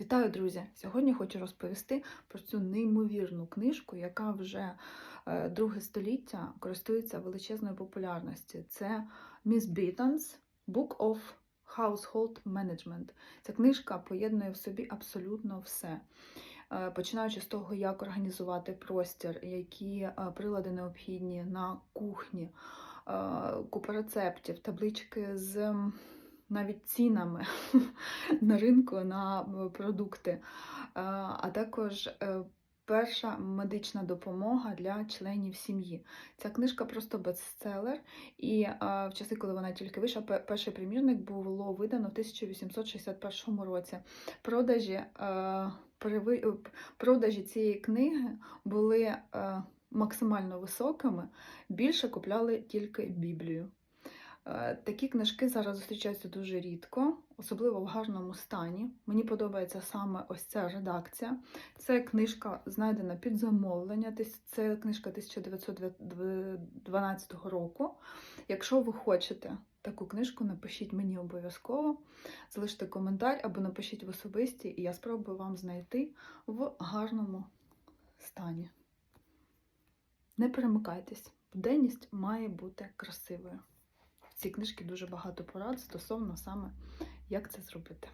Вітаю, друзі! Сьогодні хочу розповісти про цю неймовірну книжку, яка вже е, друге століття користується величезною популярністю. Це Miss Beaton's Book of Household Management. Ця книжка поєднує в собі абсолютно все. Е, Починаючи з того, як організувати простір, які е, прилади необхідні на кухні, купа рецептів, таблички з навіть цінами на ринку на е, продукти, Е, а також е, перша медична допомога для членів сім'ї. Ця книжка просто бестселер, і в часи, коли вона тільки вийшла, перший примірник було видано в 1861 році. Продажі, продажі цієї книги були максимально високими, більше купляли тільки Біблію. Е, Такі книжки зараз зустрічаються дуже рідко, особливо в гарному стані. Мені подобається саме ось ця редакція. Це книжка знайдена під замовлення. Це книжка 1912 року. Якщо ви хочете таку книжку, напишіть мені обов'язково, залиште коментар або напишіть в особисті, і я спробую вам знайти в гарному стані. Не перемикайтесь, буденність має бути красивою. Цій книжці дуже багато порад стосовно саме, як це зробити.